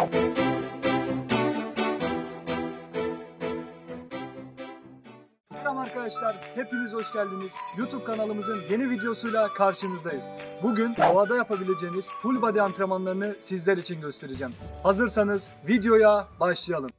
Selam arkadaşlar, hepiniz hoş geldiniz. YouTube kanalımızın yeni videosuyla karşınızdayız. Bugün doğada yapabileceğiniz full body antrenmanlarını sizler için göstereceğim. Hazırsanız videoya başlayalım.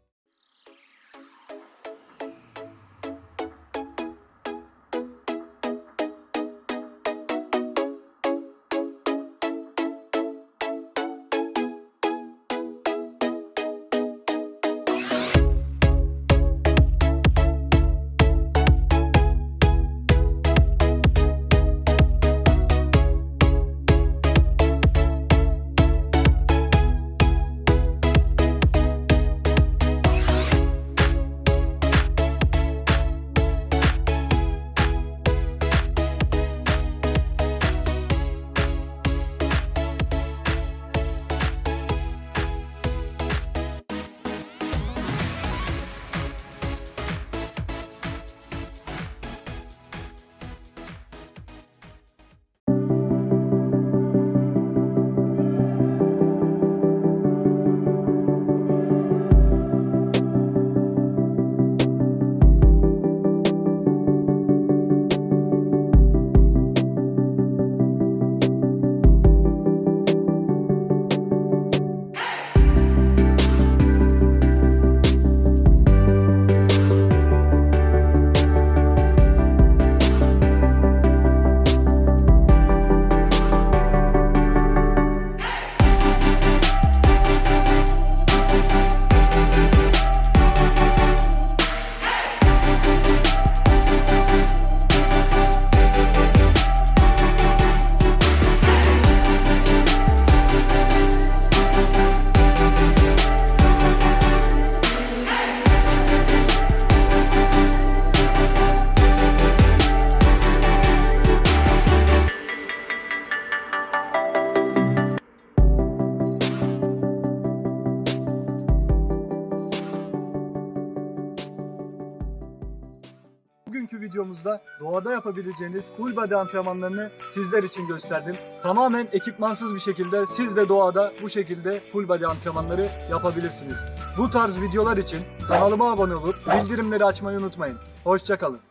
Videomuzda doğada yapabileceğiniz full body antrenmanlarını sizler için gösterdim. Tamamen ekipmansız bir şekilde siz de doğada bu şekilde full body antrenmanları yapabilirsiniz. Bu tarz videolar için kanalıma abone olup bildirimleri açmayı unutmayın. Hoşçakalın.